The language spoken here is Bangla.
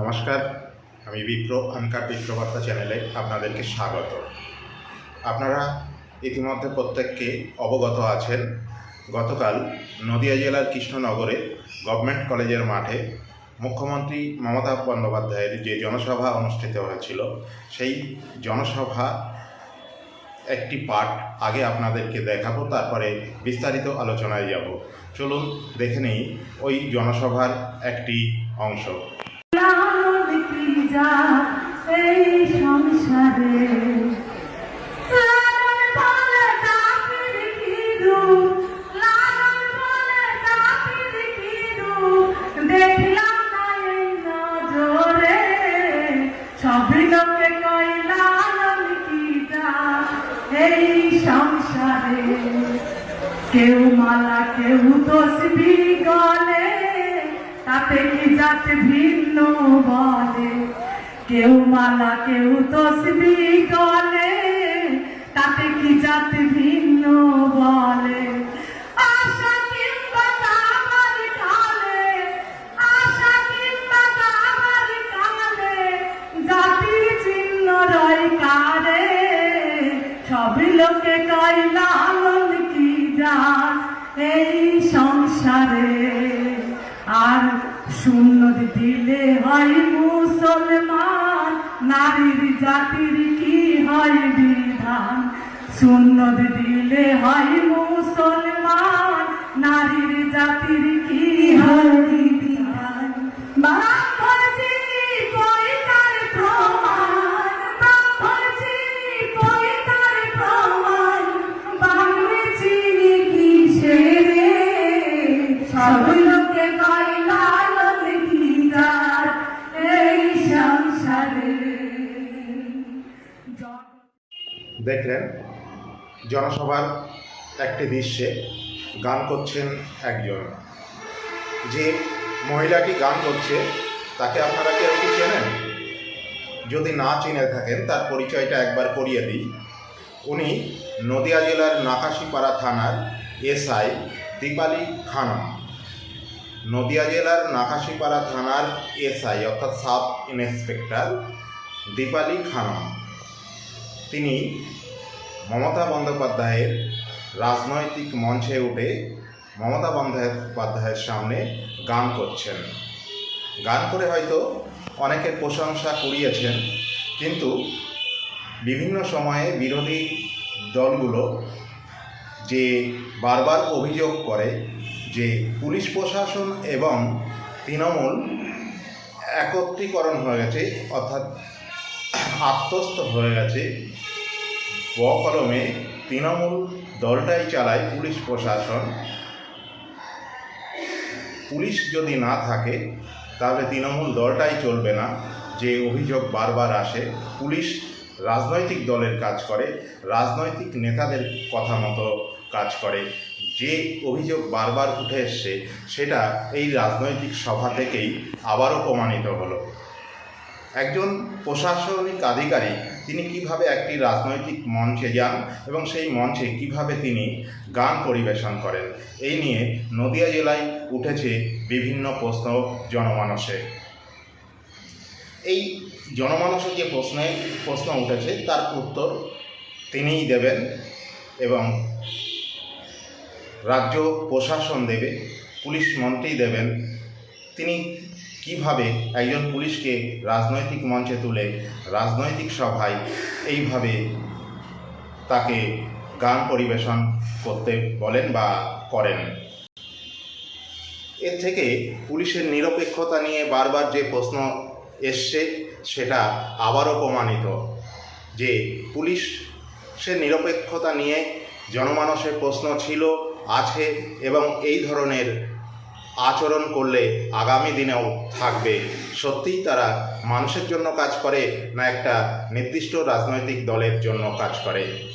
নমস্কার, আমি বিপ্র আনকার বিপ্রবার্তা চ্যানেলে আপনাদেরকে স্বাগত। আপনারা ইতিমধ্যে প্রত্যেককে অবগত আছেন, গতকাল নদিয়া জেলার কৃষ্ণনগরে গভর্নমেন্ট কলেজের মাঠে মুখ্যমন্ত্রী মমতা বন্দ্যোপাধ্যায়ের যে জনসভা অনুষ্ঠিত হয়েছিল, সেই জনসভা একটি পার্ট আগে আপনাদেরকে দেখাবো, তারপরে বিস্তারিত আলোচনায় যাব। চলুন দেখে নেই, ওই জনসভার একটি অংশ। যা এই সংসারে। এই সংসারে। কেউ মালা, কেউ তসবি গলে, তাতে কি জাত ভিন্ন বলে? কেউ মালা, কেউ তসবি গলে, তাতে কি জাত ভিন্ন বলে? সব লোকে কয় লালন কি যা এই সংসারে আর শূন্য দিলে হয় মুসলমান, নারীর জাতির কি হয় বিধান? শূন্য দিলে হয় মুসলমান, নারীর জাতির কি হয় বিধান? ব্রাহ্মণ দেখলেন জনসভার একটি দৃশ্যে গান করছেন একজন। যে মহিলাটি গান করছে, তাকে আপনারা কেউ কি চেনেন? যদি না চিনে থাকেন, তার পরিচয়টা একবার করিয়ে দিই। উনি নদিয়া জেলার নাকাশিপাড়া থানার এসআই দীপালি খানম। নদিয়া জেলার নাকাশিপাড়া থানার এসআই, অর্থাৎ সাব ইন্সপেক্টর দীপালি খানম। তিনি মমতা বন্দ্যোপাধ্যায়ের রাজনৈতিক মঞ্চে উঠে মমতা বন্দ্যোপাধ্যায়ের সামনে গান করছেন। গান করে হয়তো অনেকের প্রশংসা কুড়িয়েছেন, কিন্তু বিভিন্ন সময়ে বিরোধী দলগুলো যে বারবার অভিযোগ করে যে পুলিশ প্রশাসন এবং তৃণমূল একত্রীকরণ হয়ে গেছে, অর্থাৎ আত্মস্থ হয়ে গেছে বকলমে তৃণমূল দলটাই চালায় পুলিশ প্রশাসন। পুলিশ যদি না থাকে, তাহলে তৃণমূল দলটাই চলবে না। যে অভিযোগ বারবার আসে, পুলিশ রাজনৈতিক দলের কাজ করে, রাজনৈতিক নেতাদের কথা মতো কাজ করে। যে অভিযোগ বারবার উঠে এসছে, সেটা এই রাজনৈতিক সভা থেকেই আবারও প্রমাণিত হলো। একজন প্রশাসনিক আধিকারিক তিনি কীভাবে একটি রাজনৈতিক মঞ্চে যান এবং সেই মঞ্চে কীভাবে তিনি গান পরিবেশন করেন, এই নিয়ে নদিয়া জেলায় উঠেছে বিভিন্ন প্রশ্ন জনমানসে। এই জনমানসে যে প্রশ্নে প্রশ্ন উঠেছে তার উত্তর তিনিই দেবেন এবং রাজ্য প্রশাসন দেবে, পুলিশ মন্ত্রী দেবেন, তিনি কীভাবে একজন পুলিশকে রাজনৈতিক মঞ্চে তুলে রাজনৈতিক সভায় এইভাবে তাকে গান পরিবেশন করতে বলেন বা করেন? এর থেকে পুলিশের নিরপেক্ষতা নিয়ে বারবার যে প্রশ্ন এসছে সেটা আবারও প্রমাণিত যে পুলিশের নিরপেক্ষতা নিয়ে জনমানসের প্রশ্ন ছিল, আছে এবং এই ধরনের আচরণ করলে আগামী দিনেও থাকবে। সত্যিই তারা মানুষের জন্য কাজ করে না একটা নির্দিষ্ট রাজনৈতিক দলের জন্য কাজ করে।